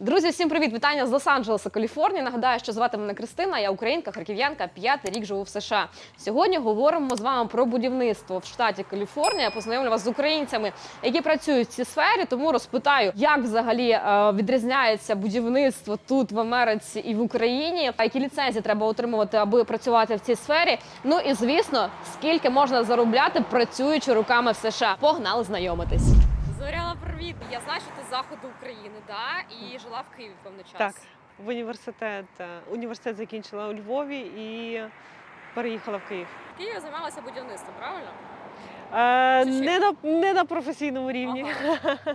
Друзі, всім привіт! Вітання з Лос-Анджелеса, Каліфорнія. Нагадаю, що звати мене Кристина, я українка, харків'янка, п'ятий рік живу в США. Сьогодні говоримо з вами про будівництво в штаті Каліфорнія. Познайомлю вас з українцями, які працюють в цій сфері. Тому розпитаю, як взагалі е, відрізняється будівництво тут в Америці і в Україні, які ліцензії треба отримувати, аби працювати в цій сфері. Ну і звісно, скільки можна заробляти, працюючи руками в США. Погнали знайомитись. Зоряна, привіт! Я знаю, що ти з заходу України, да? і жила в Києві певний час. Так, в університет. е, Університет закінчила у Львові і переїхала в Київ. В Києві займалася будівництвом, правильно? Е, не, на, не на професійному рівні.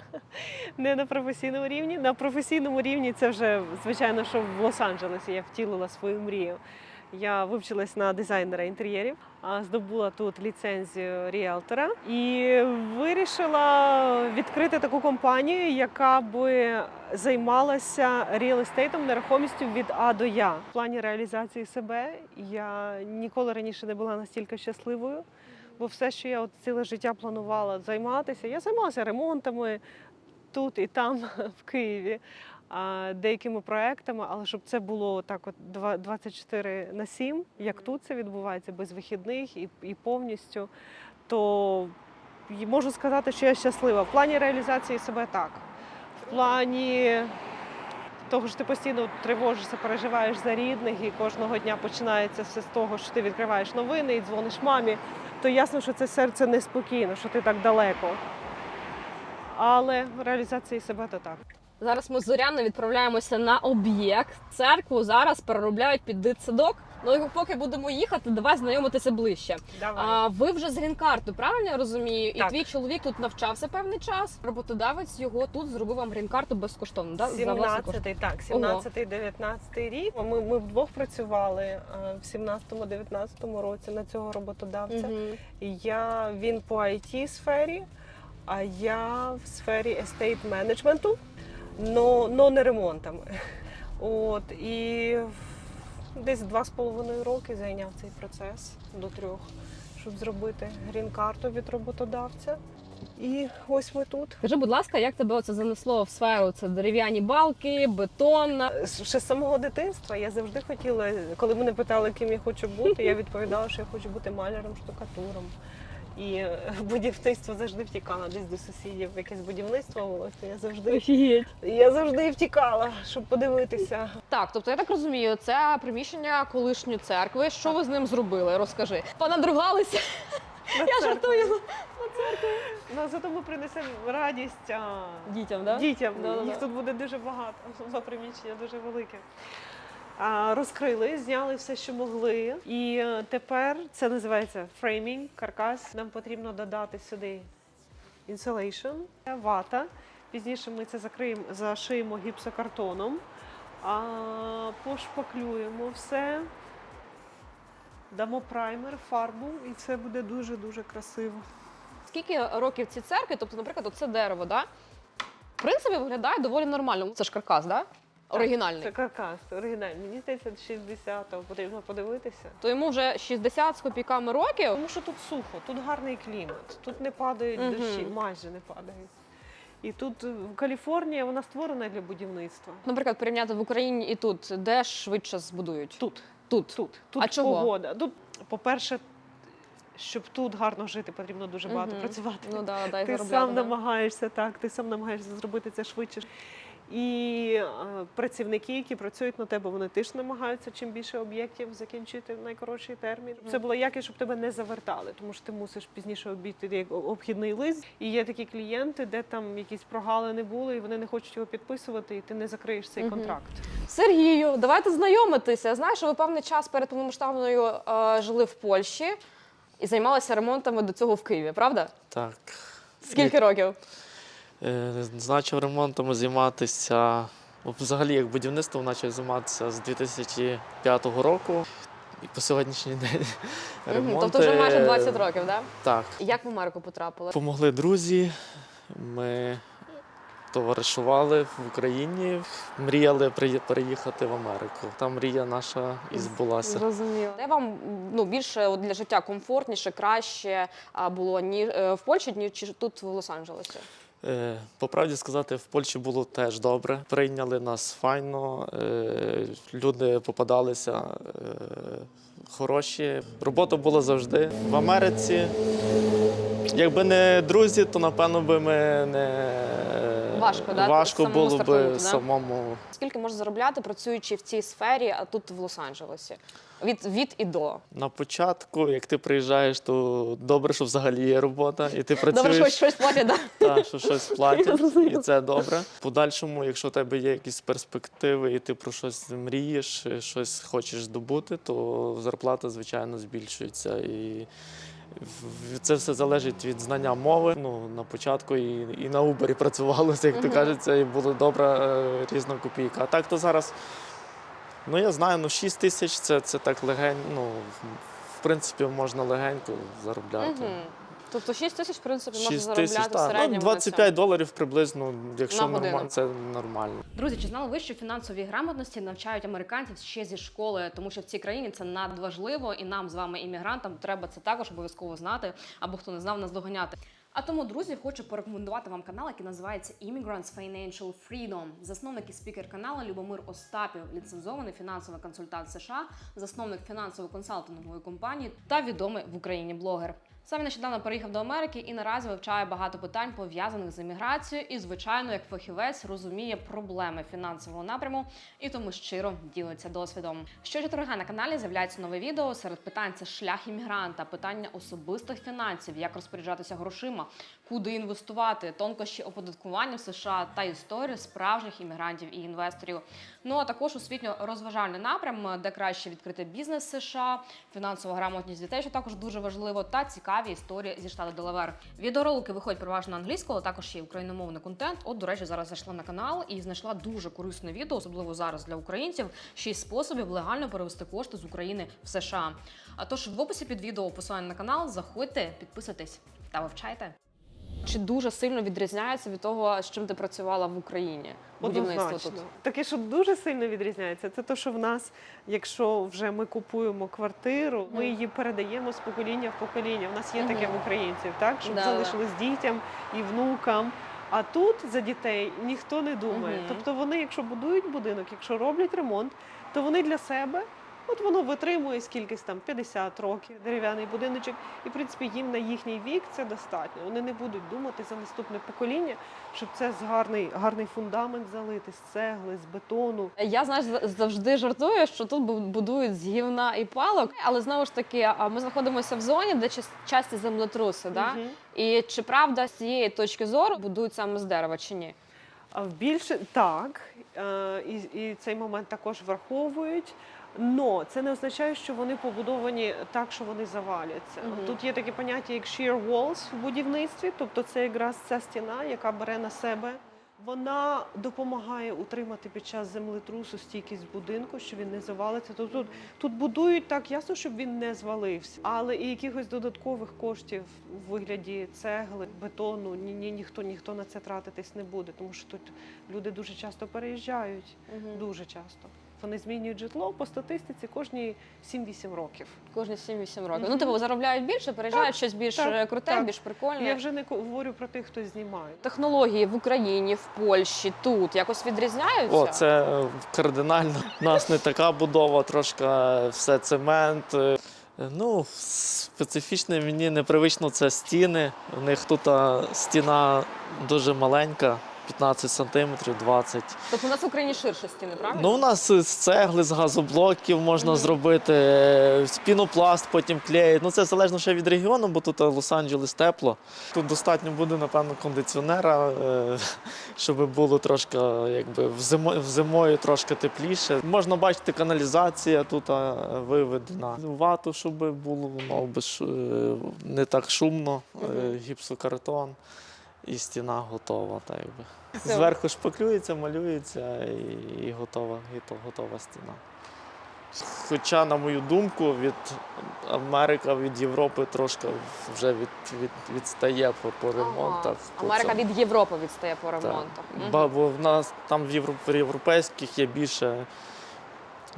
не на професійному рівні. На професійному рівні це вже, звичайно, що в Лос-Анджелесі я втілила свою мрію. Я вивчилась на дизайнера інтер'єрів, а здобула тут ліцензію ріелтора і вирішила відкрити таку компанію, яка би займалася ріел-естейтом, нерухомістю від А до Я. В плані реалізації себе я ніколи раніше не була настільки щасливою бо все, що я от ціле життя планувала займатися, я займалася ремонтами тут і там, в Києві, деякими проектами, але щоб це було так от два- 24 на 7, як тут це відбувається, без вихідних і, і повністю, то можу сказати, що я щаслива. В плані реалізації себе так. В плані того, що ти постійно тривожишся, переживаєш за рідних, і кожного дня починається все з того, що ти відкриваєш новини і дзвониш мамі, то ясно, що це серце неспокійно, що ти так далеко. Але реалізації себе то так. Зараз ми з Зоряною відправляємося на об'єкт. Церкву зараз переробляють під дитсадок. Ну і поки будемо їхати, давай знайомитися ближче. Давай. А ви вже з грін-карту, правильно я розумію? І твій чоловік тут навчався певний час. Роботодавець його тут зробив вам грін-карту безкоштовно. Да? За власний кошт. 17-й, так, 17-й, 19-й рік. Ми, ми вдвох працювали в 17-19 році на цього роботодавця. Мгм. Я він по it сфері, а я в сфері естейт менеджменту, но, но не ремонтами. От і десь два з половиною роки зайняв цей процес до трьох, щоб зробити грін-карту від роботодавця. І ось ми тут. Скажи, будь ласка, як тебе оце занесло в сферу? Це дерев'яні балки, бетон. Ще з самого дитинства я завжди хотіла, коли мене питали, ким я хочу бути, я відповідала, що я хочу бути маляром, штукатуром. І е, будівництво завжди втікала десь до сусідів. Якесь будівництво було, то я завжди Офігеть. я завжди втікала, щоб подивитися. Так, тобто я так розумію, це приміщення колишньої церкви. Що ви з ним зробили? Розкажи. Понадругалися? на Я церкву. жартую Ну, зато ми принесемо радість а, дітям, да? дітям. Да-да-да. Їх тут буде дуже багато. Приміщення дуже велике. Розкрили, зняли все, що могли. І е, тепер це називається фреймінг, каркас. Нам потрібно додати сюди інсулейшн, вата. Пізніше ми це закриємо, зашиємо гіпсокартоном, а, пошпаклюємо все. Дамо праймер, фарбу, і це буде дуже-дуже красиво. Скільки років ці церкви? Тобто, наприклад, оце дерево, да? В принципі, виглядає доволі нормально. Це ж каркас, да? Оригінальний. Це каркас, оригінальний. Мені здається, 60-го потрібно подивитися. То йому вже 60 з копійками років. Тому що тут сухо, тут гарний клімат, тут не падають Мгм. дощі, майже не падають. І тут е, Каліфорнія вона створена для будівництва. Наприклад, порівняти в Україні і тут, де швидше збудують? Тут, Тут. тут, тут А чого? погода. Тут, по-перше, щоб тут гарно жити, потрібно дуже багато Мгм. працювати. Ну да, дай ти заробляти. сам да. намагаєшся так, ти сам намагаєшся зробити це швидше. І е, працівники, які працюють на тебе, вони теж намагаються чим більше об'єктів закінчити в найкоротший термін. Це було якість, щоб тебе не завертали, тому що ти мусиш пізніше обійти як обхідний лист. І є такі клієнти, де там якісь прогалини були, і вони не хочуть його підписувати, і ти не закриєш цей контракт. Сергію, давайте знайомитися. Я знаю, що ви певний час перед повномасштабною е, жили в Польщі і займалися ремонтами до цього в Києві, правда? Так. Скільки років? Е, Почав ремонтом займатися. ну, Взагалі, як будівництвом почав займатися з 2005 року. І по сьогоднішній день Мгм, ремонти. Тобто вже майже 20 років, так? Так. Як в Америку потрапили? Помогли друзі. Ми товаришували в Україні, мріяли переїхати в Америку. Там мрія наша і збулася. Зрозуміло. Де вам ну, більше для життя комфортніше, краще було ні е, в Польщі, ніж тут в Лос-Анджелесі? Е, По правді сказати, в Польщі було теж добре. Прийняли нас файно, е, люди попадалися е, хороші. Робота була завжди. В Америці, якби не друзі, то напевно би ми не Важко, да, важко самому було би да? самому. Скільки можна заробляти, працюючи в цій сфері, а тут в Лос-Анджелесі? Від, від і до. На початку, як ти приїжджаєш, то добре, що взагалі є робота, і ти працюєш. Добре, що щось платять, да? Так, що щось платять, і це добре. В подальшому, якщо у тебе є якісь перспективи, і ти про щось мрієш, щось хочеш здобути, то зарплата, звичайно, збільшується. І в- це все залежить від знання мови. Ну, на початку і, і на Uber працювалося, як то кажеться, і була добра е, різна копійка. А так то зараз, ну я знаю, ну 6 тисяч це, це так легень, ну, в принципі, можна легенько заробляти. Тобто 6 тисяч, в принципі, можна 6 заробляти тисяч, в середньому. Ну, на 25 доларів приблизно, якщо На нормально, це нормально. Друзі, чи знали ви, що фінансовій грамотності навчають американців ще зі школи, тому що в цій країні це надважливо, і нам з вами, іммігрантам, треба це також обов'язково знати, або хто не знав, нас доганяти. А тому, друзі, хочу порекомендувати вам канал, який називається Immigrants Financial Freedom. Засновник і спікер каналу Любомир Остапів, ліцензований фінансовий консультант США, засновник фінансово-консалтингової компанії та відомий в Україні блогер. Сам нещодавно переїхав до Америки і наразі вивчає багато питань пов'язаних з еміграцією. І, звичайно, як фахівець розуміє проблеми фінансового напряму і тому щиро ділиться досвідом. Щочетверга на каналі з'являється нове відео. Серед питань це шлях іммігранта, питання особистих фінансів, як розпоряджатися грошима, куди інвестувати, тонкощі оподаткування в США та історії справжніх іммігрантів і інвесторів. Ну а також освітньо розважальний напрям, де краще відкрити бізнес США, фінансова грамотність дітей, що також дуже важливо, та цікаві історії зі штату Делавер. Відеоролики виходять переважно але також є україномовний контент. От, до речі, зараз зайшла на канал і знайшла дуже корисне відео, особливо зараз для українців. Шість способів легально перевести кошти з України в США. А тож в описі під відео посилання на канал. Заходьте, підписуйтесь та вивчайте. Чи дуже сильно відрізняється від того, з чим ти працювала в Україні? Будівництво тут. Однозначно. Таке, що дуже сильно відрізняється, це те, що в нас, якщо вже ми купуємо квартиру, ми її передаємо з покоління в покоління. В нас є таке в українців, так щоб Да, залишилось дітям і внукам. А тут за дітей ніхто не думає. Тобто вони, якщо будують будинок, якщо роблять ремонт, то вони для себе. От воно витримує скількись там 50 років, дерев'яний будиночок, і в принципі їм на їхній вік це достатньо. Вони не будуть думати за наступне покоління, щоб це з гарний, гарний фундамент залити з цегли, з бетону. Я знаєш, завжди жартую, що тут будують з гівна і палок, але знову ж таки, ми знаходимося в зоні, де час- часті землетруси. Да? І чи правда з цієї точки зору будують саме з дерева чи ні? А в більше так, е, і, і цей момент також враховують. Но це не означає, що вони побудовані так, що вони заваляться. Мгм. Тут є таке поняття, як shear walls в будівництві, тобто це якраз ця стіна, яка бере на себе. Вона допомагає утримати під час землетрусу стійкість будинку, що він не завалиться. Тобто тут, тут будують так ясно, щоб він не звалився, але і якихось додаткових коштів у вигляді цегли, бетону ні, ні, ніхто ніхто на це тратитись не буде, тому що тут люди дуже часто переїжджають, дуже часто. Вони змінюють житло по статистиці кожні 7-8 років. Кожні 7-8 років. Ну, типу, заробляють більше, переїжджають щось більш так, е, круте, так. більш прикольне. Я вже не говорю про тих, хто знімає. Технології в Україні, в Польщі, тут якось відрізняються? О, це е, кардинально. У нас не така будова, трошки все цемент. Е, Ну, специфічне мені непривично це стіни. У них тут стіна дуже маленька, 15 сантиметрів, 20. Тобто у нас в Україні ширше стіни, правильно? Ну, у нас з цегли, з газоблоків можна зробити, е, з пінопласт потім клеїть. Ну, це залежно ще від регіону, бо тут е, Лос-Анджелес тепло. Тут достатньо буде, напевно, кондиціонера, е, щоб було трошки, якби в зимо, в зимою трошки тепліше. Можна бачити, каналізація тут е, виведена. Вату, щоб було шу- е, не так шумно, е, гіпсокартон. І стіна готова, так якби. Зверху шпаклюється, малюється і, і готова, і то готова стіна. Хоча, на мою думку, від Америка від Європи трошки вже від, від, відстає по, по ремонтах. по Америка цьому. від Європи відстає по Так. ремонтах. Ба- Бо в нас там в європейських є більше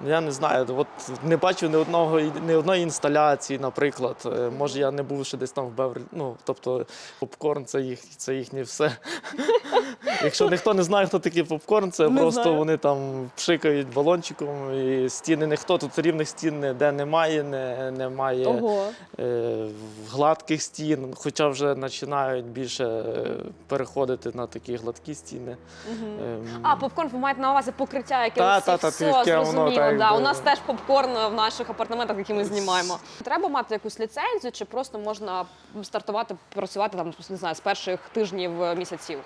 Я не знаю, от не бачив ні одного ні одної інсталяції, наприклад. Е, Може, я не був ще десь там в Беврі. Ну, тобто, попкорн це їх, це їхнє все. Якщо ніхто не знає, хто такий попкорн, це Не просто знаю. вони там пшикають балончиком і стіни ніхто тут рівних стін ніде немає, не, немає Ого. е, гладких стін, хоча вже починають більше е, переходити на такі гладкі стіни. Ем, А, попкорн, ви маєте на увазі покриття, яке Та, та, та, все яке воно зрозуміло. да. У нас теж попкорн в наших апартаментах, які ми знімаємо. Треба мати якусь ліцензію, чи просто можна стартувати працювати там, не знаю, з перших тижнів е, місяців.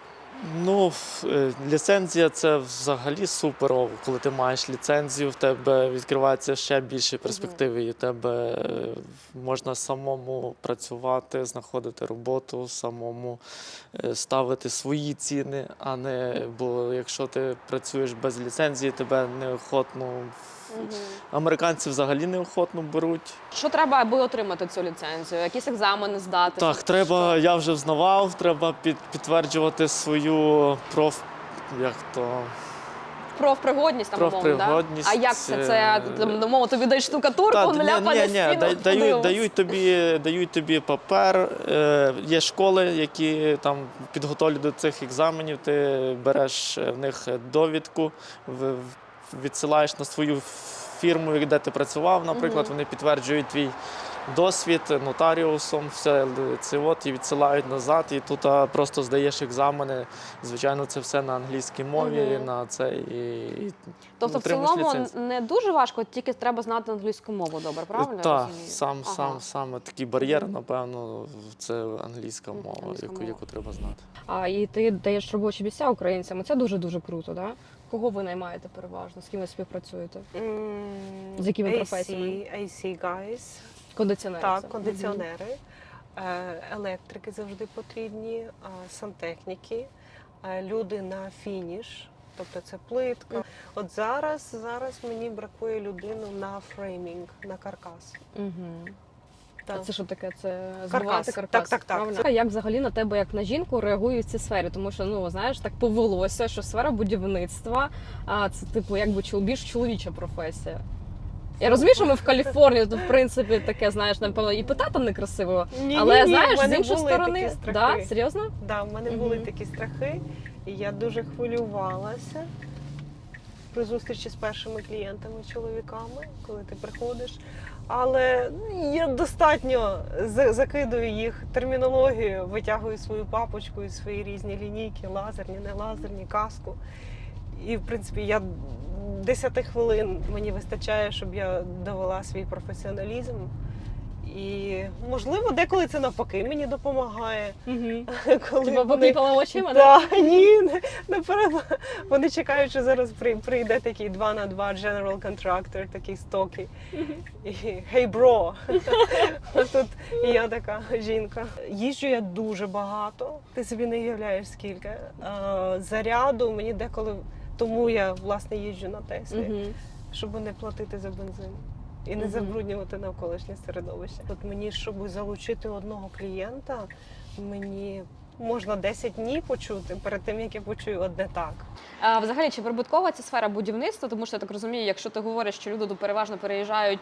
Ну, е, ліцензія це взагалі суперово. Коли ти маєш ліцензію, в тебе відкриваються ще більші перспективи, і в тебе е, можна самому працювати, знаходити роботу, самому е, ставити свої ціни, а не бо якщо ти працюєш без ліцензії, тебе неохотно. Американці взагалі неохотно беруть. Що треба, аби отримати цю ліцензію? Якісь екзамени здати? Так, треба, я вже взнавав, треба під, підтверджувати свою проф. Як то Профпригодність там умовно, да? А як це? Це е, там, мовно, тобі дають штукатурку, Та, он ляпа на стіну. дають, дають, тобі, дають тобі папер. Е, є школи, які там підготовлюють до цих екзаменів. Ти береш в них довідку, в- відсилаєш на свою фірму, де ти працював, наприклад, вони підтверджують твій досвід нотаріусом, все це от і відсилають назад. І тут а, просто здаєш екзамени. Звичайно, це все на англійській мові, Мгм. на це і, і Тобто в отримуєш цілому ліцензію. не дуже важко, тільки треба знати англійську мову. Добре, правильно? я Так, розумію? сам, Ага. сам, саме такий бар'єр, напевно, це англійська Мгм, мова, англійська яку, мова. яку треба знати. А і ти даєш робочі місця українцям. Це дуже дуже круто, да? Кого ви наймаєте переважно? З ким ви співпрацюєте? З якими професіями? AC, AC guys, Кондиціонери. так, це. кондиціонери, е, електрики завжди потрібні, сантехніки, е, люди на фініш, тобто це плитка. От зараз, зараз мені бракує людину на фреймінг, на каркас. Мгм. А це що таке? Це Каркас. збивати каркас. Так, так, так. правильно? Як взагалі на тебе, як на жінку, реагують в цій сфері? Тому що ну знаєш, так повелося, що сфера будівництва, а це типу якби більш чоловіча професія. Я розумію, що ми в Каліфорнії, то в принципі таке, знаєш, напевно, і питати некрасиво. Ні, Але ні, знаєш, з іншої сторони, да, серйозно? Да, в мене були такі страхи, і я дуже хвилювалася при зустрічі з першими клієнтами, чоловіками, коли ти приходиш. Але ну, я достатньо закидую їх термінологію, витягую свою папочку і свої різні лінійки, лазерні, не лазерні, каску. І, в принципі, я 10 хвилин мені вистачає, щоб я довела свій професіоналізм. І можливо, деколи це навпаки мені допомагає. Угу. Коли Типа вони покліпала очима, да? Ні, наперед. Вони чекають, що зараз при- прийде такий 2 на 2 general contractor, такий стокі. І hey bro. Тут я така жінка. Їжджу я дуже багато. Ти собі не уявляєш скільки. Заряду мені деколи. Тому я власне їжджу на Теслі, щоб не платити за бензин. І не забруднювати навколишнє середовище. От мені, щоб залучити одного клієнта, мені можна 10 днів почути перед тим, як я почую одне так. А взагалі, чи прибуткова ця сфера будівництва? Тому що я так розумію, якщо ти говориш, що люди переважно переїжджають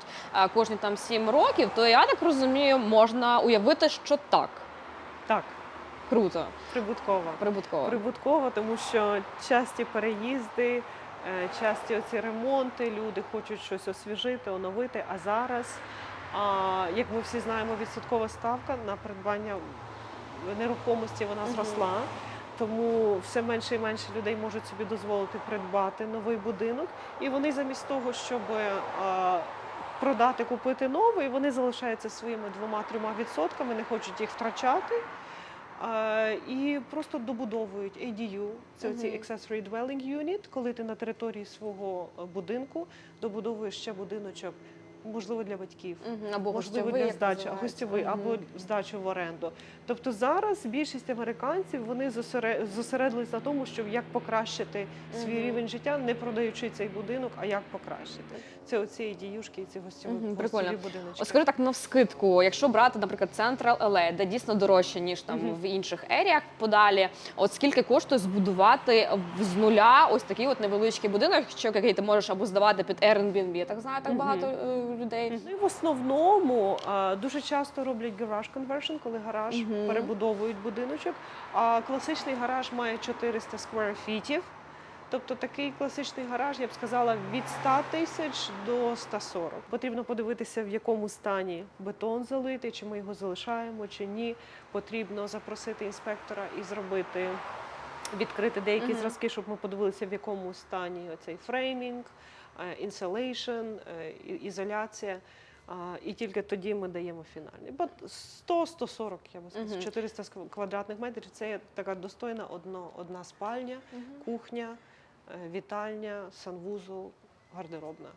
кожні там 7 років, то я так розумію, можна уявити, що так. Так, Круто, прибуткова. прибутково. Прибутково, тому що часті переїзди, часті оці ремонти, люди хочуть щось освіжити, оновити. А зараз, як ми всі знаємо, відсоткова ставка на придбання нерухомості вона зросла. Тому все менше і менше людей можуть собі дозволити придбати новий будинок, і вони замість того, щоб продати, купити новий, вони залишаються своїми двома-трьома відсотками, не хочуть їх втрачати. І просто добудовують ADU, це Мгм. Accessory Dwelling Unit, коли ти на території свого е, будинку добудовуєш ще будиночок можливо, для батьків. Або Можливо, для здачі, гостьовий Мгм. або здачу в оренду. Тобто зараз більшість американців вони зосере- зосередились на тому, щоб як покращити свій Мгм. рівень життя, не продаючи цей будинок, а як покращити. Це оці діюшки і ці гостьові, гостьові прикольно. будиночки. От скажи так навскидку, якщо брати, наприклад, Central LA, де дійсно дорожче, ніж там Мгм. в інших еріях подалі, от скільки коштує збудувати з нуля ось такий от невеличкий будинок, що який ти можеш або здавати під Airbnb, я так знаю, так багато е, людей. Ну і в основному а, дуже часто роблять гараж conversion, коли гараж Мгм. перебудовують будиночок. А класичний гараж має 400 square фітів. Тобто такий класичний гараж, я б сказала, від 100 тисяч до 140. Потрібно подивитися, в якому стані бетон залитий, чи ми його залишаємо, чи ні. Потрібно запросити інспектора і зробити, відкрити деякі Мгм. зразки, щоб ми подивилися, в якому стані оцей фреймінг, інсулейшн, ізоляція. І тільки тоді ми даємо фінальний. Бо 100-140, я би сказала, Мгм. 400 квадратних метрів це така достойна одно, одна спальня, кухня, е, вітальня, санвузол, гардеробна.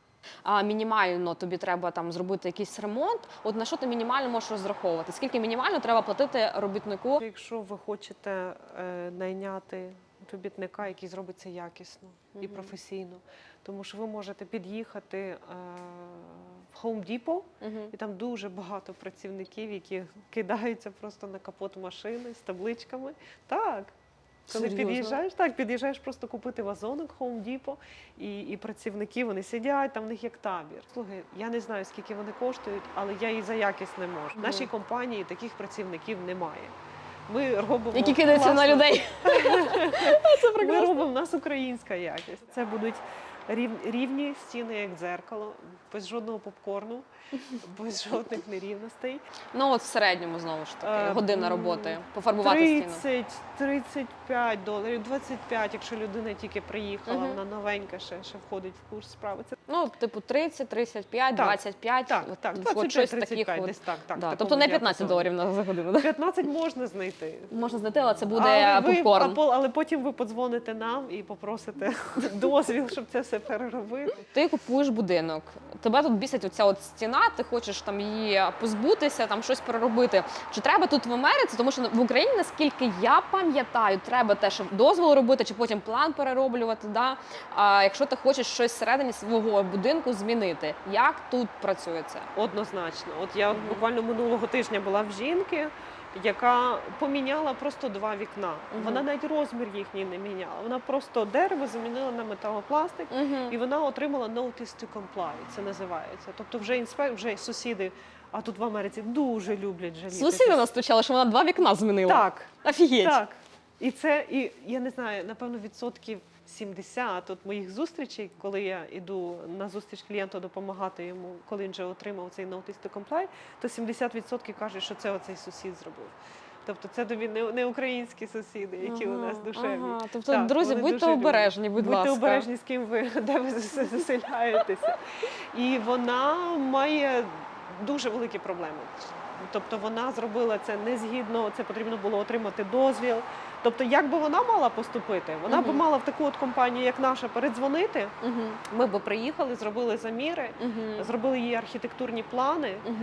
А мінімально тобі треба там зробити якийсь ремонт. От на що ти мінімально можеш розраховувати? Скільки мінімально треба платити робітнику? Якщо ви хочете е, найняти робітника, який зробить це якісно і професійно, тому що ви можете під'їхати е, в Home Depot, І там дуже багато працівників, які кидаються просто на капот машини з табличками. Так. Коли Серйозно? під'їжджаєш, так, під'їжджаєш просто купити вазонок Home Depot, і, і працівники вони сидять, там в них як табір. Слухай, я не знаю, скільки вони коштують, але я і за якість не можу. В нашій компанії таких працівників немає. Ми робимо Які кидаються на людей. Ми робимо в нас українська якість. Це будуть рівні стіни, як дзеркало, без жодного попкорну, без жодних нерівностей. Ну от в середньому знову ж таки Е, година роботи пофарбувати стіну. 30, 35 доларів, 25, якщо людина тільки приїхала, вона новенька, ще, ще входить в курс справи. Це Ну, типу 30, 35, Так, 25. так, от, так, от 25, щось 35, таких. От. так, так. да. Тобто не 15 доларів на за годину. да? 15 можна знайти. Можна знайти, але це буде але, попкорн. а але потім ви подзвоните нам і попросите дозвіл, щоб це все переробити. Ти купуєш будинок, тебе тут бісить оця от стіна, ти хочеш там її позбутися, там щось переробити. Чи треба тут в Америці? Тому що в Україні, наскільки я пам'ятаю, треба теж дозвол робити, чи потім план перероблювати. Да? А якщо ти хочеш щось всередині свого будинку змінити, як тут працює це? Однозначно. От я Мгм. буквально минулого тижня була в жінки, яка поміняла просто два вікна. Мгм. Вона навіть розмір їхній не міняла. Вона просто дерево замінила на металопластик. І вона отримала notice to comply, це називається. Тобто вже інспек, вже сусіди, а тут в Америці дуже люблять жаліти. Сусіди нас стучали, що вона два вікна змінила. Так, Офігеть. так. І це, і я не знаю, напевно, відсотків 70 от моїх зустрічей, коли я йду на зустріч клієнту допомагати йому, коли він вже отримав цей notice to comply, то 70% кажуть, що це оцей сусід зробив. Тобто це тобі не, українські сусіди, які у нас Ага, душевні. ага. Тобто, Так, друзі, будьте обережні, будь Будьте ласка. обережні, з ким ви де ви заселяєтеся. І вона має дуже великі проблеми. Тобто вона зробила це не згідно, це потрібно було отримати дозвіл. Тобто, як би вона мала поступити? Вона би мала в таку от компанію, як наша, передзвонити. Угу. Ми би приїхали, зробили заміри, Угу. зробили її архітектурні плани. Угу.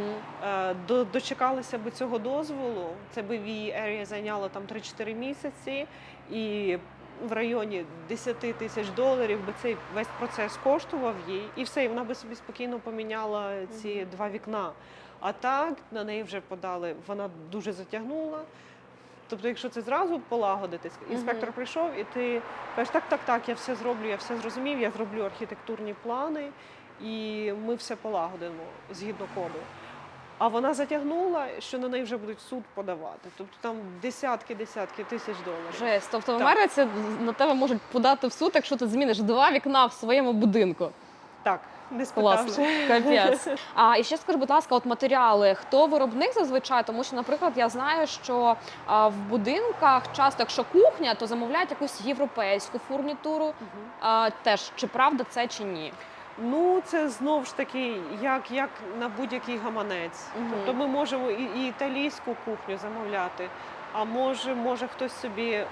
Е, до- Дочекалися би цього дозволу. Це би в її ерії зайняло там 3-4 місяці, і в районі 10 тисяч доларів би цей весь процес коштував їй, і все, і вона би собі спокійно поміняла ці Мгм. два вікна. А так на неї вже подали, вона дуже затягнула. Тобто, якщо це зразу полагодити, інспектор прийшов, і ти кажеш, так, так, так, я все зроблю, я все зрозумів, я зроблю архітектурні плани, і ми все полагодимо згідно коду. А вона затягнула, що на неї вже будуть суд подавати. Тобто там десятки, десятки тисяч доларів. Жесть. Тобто в Так. Америці на тебе можуть подати в суд, якщо ти зміниш два вікна в своєму будинку. Так, не спитавши. Капець. А і ще скажи, будь ласка, от матеріали. Хто виробник зазвичай? Тому що, наприклад, я знаю, що а, в будинках часто, якщо кухня, то замовляють якусь європейську фурнітуру. А, теж чи правда це чи ні? Ну, це знов ж таки, як, як на будь-який гаманець. Мгм. Тобто ми можемо і, і італійську кухню замовляти, а може, може хтось собі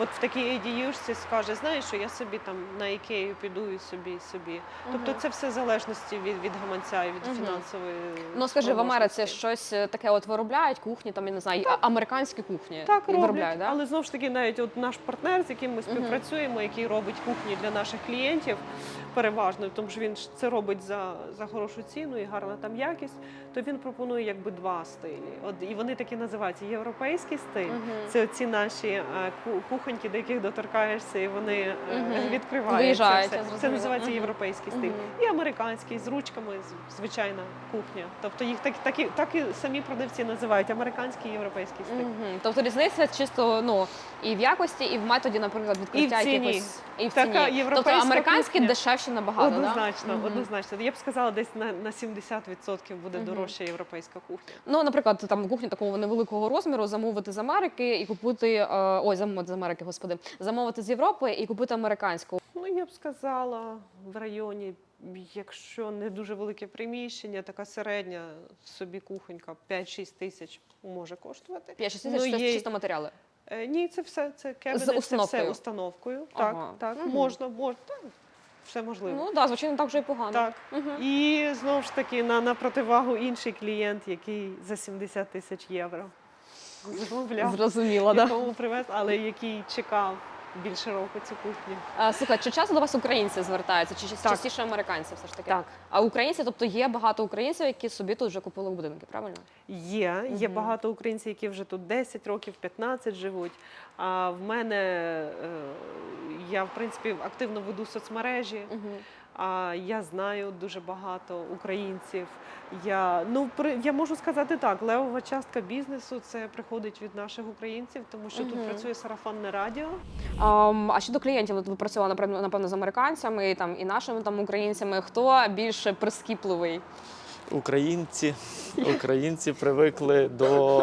от в такій ADU скаже, знаєш, що я собі там на ікею піду і собі собі. Тобто це все в залежності від, від гаманця і від Мгм. фінансової. Ну скажи, в Америці спроможності. щось е, таке от виробляють кухні, там я не знаю, а- американські кухні Так, роблять, виробляють, да? але знову ж таки, навіть от наш партнер, з яким ми співпрацюємо, який робить кухні для наших клієнтів, переважно, тому що він ж це робить за, за хорошу ціну і гарна там якість, то він пропонує якби два стилі. От і вони такі називаються європейський стиль. Мгм. Це оці наші е, ку- кухоньки, до яких доторкаєшся, і вони е, Мгм. відкриваються. Виїжджають, все. Це зрозуміла. називається Мгм. європейський стиль. Мгм. І американський з ручками, з- звичайна кухня. Тобто їх так, так, і, так і самі продавці називають американський і європейський стиль. Мгм. Тобто різниця чисто ну і в якості, і в методі, наприклад, відкриття ціні. якихось і в Така ціні. європейська Тобто американські кухня. дешевші набагато, Однозначно, да? Мгм. однозначно. Я б сказала, десь на, на 70% буде Мгм. дорожча європейська кухня. Ну, наприклад, там кухню такого невеликого розміру замовити з Америки і купити е, ой, замовити з Америки, господи, замовити з Європи і купити американську. Ну, я б сказала, в районі, якщо не дуже велике приміщення, така середня собі кухонька 5-6 тисяч може коштувати. 5-6 Ну, це є- чисто матеріали. Е, ні, це все, це кабінет, це все установкою? установкою. Ага. Так, так, Мгм. можна, можна. Все можливо. Ну да, звичайно, так вже і погано. так. Мгм. І знову ж таки на, на противагу інший клієнт, який за 70 тисяч євро замовляв, Зрозуміло, да. якому привез, але який чекав більше року цю кухню. А, слухай, чи часто до вас українці звертаються, чи Так. частіше американці все ж таки? Так. А українці, тобто є багато українців, які собі тут вже купили будинки, правильно? Є, є Мгм. багато українців, які вже тут 10 років, 15 живуть. А в мене е, я в принципі активно веду соцмережі. Угу. А я знаю дуже багато українців. Я ну при я можу сказати так, левова частка бізнесу це приходить від наших українців, тому що Мгм. тут працює сарафанне радіо. А, а щодо клієнтів, от ви працювали напевно, з американцями і там і нашими там українцями. Хто більш прискіпливий? Українці, українці привикли до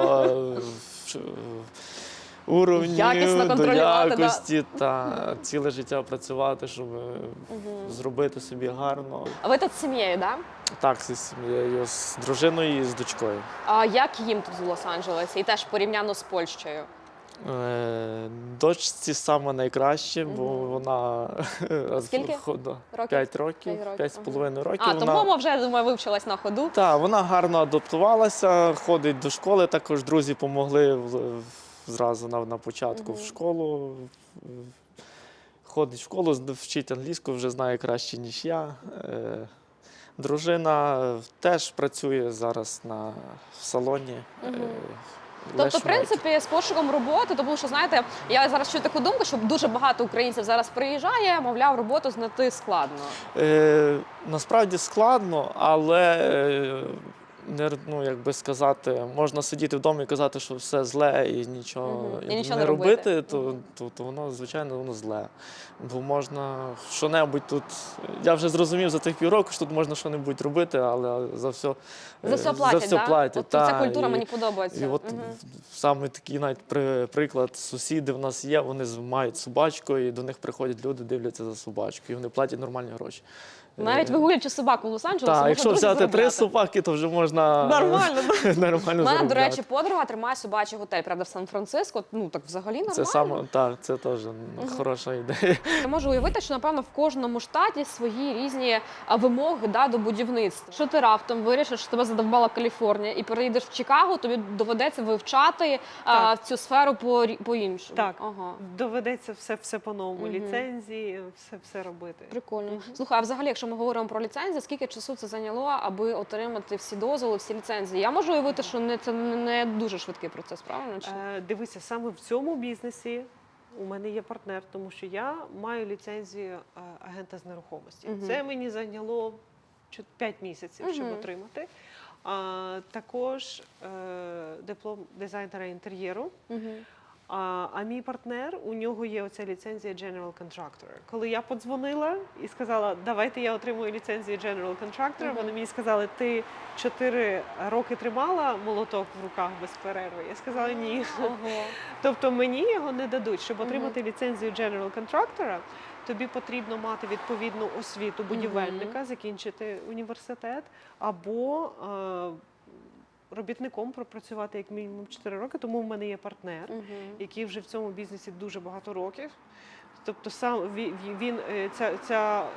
е, уровню, Якісно до контролювати, да. якості та ціле життя працювати, щоб е, зробити собі гарно. А ви тут з сім'єю, да? Так, зі сім'єю, з дружиною і з дочкою. А як їм тут в Лос-Анджелесі? І теж порівняно з Польщею? Е, Дочці саме найкраще, бо вона Скільки хода- Років? П'ять років, П'ять років, п'ять з ага. половиною років. А, вона... тому вже я думаю, вивчилась на ходу. Так, вона гарно адаптувалася, ходить до школи. Також друзі допомогли в- зразу на, на початку в школу. Ходить в школу, вчить англійську, вже знає краще, ніж я. Е, Дружина теж працює зараз на в салоні. леш Тобто, в принципі, з пошуком роботи, тому що знаєте, я зараз чую таку думку, що дуже багато українців зараз приїжджає, мовляв, роботу знайти складно. Е, насправді складно, але е, не, ну, як би сказати, можна сидіти вдома і казати, що все зле і нічого, Мгм. І нічого не робити. робити, то, то, то воно, звичайно, воно зле. Бо можна що-небудь тут. Я вже зрозумів за тих півроку, що тут можна що-небудь робити, але за все, За все платять, за все да? платять. От ця культура і- мені подобається. і от Мгм. саме такий навіть при, приклад, сусіди в нас є, вони з- мають собачку, і до них приходять люди, дивляться за собачкою, і вони платять нормальні гроші. Навіть Е, вигулюючи собаку в Лос-Анджелесі, так, якщо дуже взяти три заробляти. собаки, то вже можна Нормально, нормально У мене, до заробляти. речі, подруга тримає собачий готель, правда, в Сан-Франциско. Ну так взагалі нормально. Це саме так, це теж ну, хороша ідея. Я можу уявити, що напевно в кожному штаті свої різні а, вимоги да, до будівництва. Що ти раптом вирішиш, що тебе задовбала Каліфорнія і переїдеш в Чикаго, тобі доведеться вивчати а, цю сферу по по іншому. Так. Ага. Доведеться все, все по-новому. Мгм. Ліцензії, все, все робити. Прикольно. Слухай, а взагалі, якщо ми говоримо про ліцензії, скільки часу це зайняло, аби отримати всі дозволи, всі ліцензії? Я можу уявити, що не це не дуже швидкий процес, правильно? Чи? Е, дивися, саме в цьому бізнесі у мене є партнер, тому що я маю ліцензію е, агента з нерухомості. Мгм. Це мені зайняло 5 місяців, щоб отримати. А, також е, диплом дизайнера інтер'єру. Мгм. А, а мій партнер, у нього є оця ліцензія General Contractor. Коли я подзвонила і сказала, давайте я отримую ліцензію General Contractor, Мгм. вони мені сказали, ти 4 роки тримала молоток в руках без перерви. Я сказала ні. Ого. Тобто мені його не дадуть. Щоб отримати ліцензію General Contractor, тобі потрібно мати відповідну освіту будівельника, закінчити університет або е, робітником пропрацювати як мінімум 4 роки, тому в мене є партнер, який вже в цьому бізнесі дуже багато років. Тобто сам ві- ві- він е, ця, ця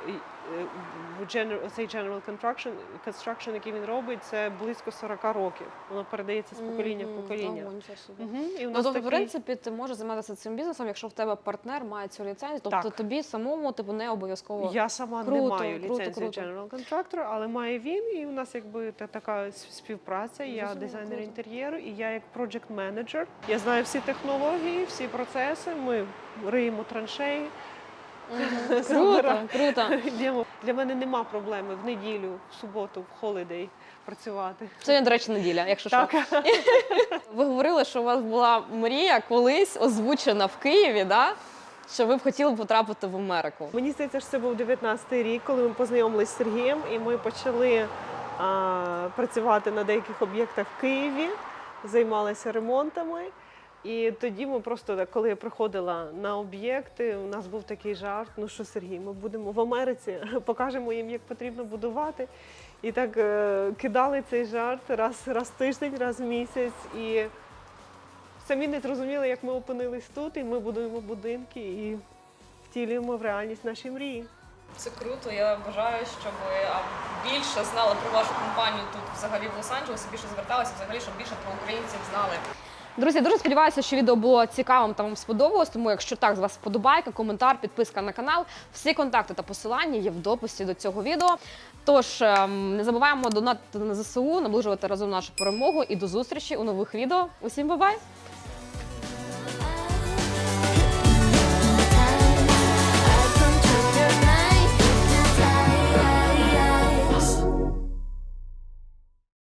цей general construction, construction, який він робить, це близько 40 років. Воно передається з покоління в покоління. Нічого І у Ну, нас тобто, в такий- принципі, ти можеш займатися цим бізнесом, якщо в тебе партнер має цю ліцензію, тобто Так. тобі самому типу не обов'язково. Я сама Круто, не маю круто, ліцензії круто. General Contractor, але має він, і у нас якби та така с- співпраця. Я Зрозуміло, дизайнер круто. інтер'єру, і я як project менеджер. Я знаю всі технології, всі процеси. Ми риємо траншеї. Мгм. Круто, круто. Йдемо. Для мене нема проблеми в неділю, в суботу, в холідей працювати. Сьогодні, до речі, неділя, якщо що. Ви говорили, що у вас була мрія колись озвучена в Києві, да? що ви б хотіли потрапити в Америку. мені здається, що це був 19-й рік, коли ми познайомилися з Сергієм, і ми почали а, працювати на деяких об'єктах в Києві, займалися ремонтами. І тоді ми просто, так, коли я приходила на об'єкти, у нас був такий жарт: ну що, Сергій, ми будемо в Америці, покажемо їм, як потрібно будувати. І так е, кидали цей жарт раз, раз в тиждень, раз в місяць. І самі не зрозуміли, як ми опинились тут, і ми будуємо будинки і втілюємо в реальність наші мрії. Це круто. Я бажаю, щоб більше знали про вашу компанію тут, взагалі в Лос-Анджелесі, більше зверталися, взагалі, щоб більше про українців знали. Друзі, дуже сподіваюся, що відео було цікавим та вам сподобалось. Тому, якщо так, з вас вподобайка, коментар, підписка на канал. Всі контакти та посилання є в дописі до цього відео. Тож ем, не забуваємо донатити на ЗСУ, наближувати разом нашу перемогу і до зустрічі у нових відео. Усім бай-бай!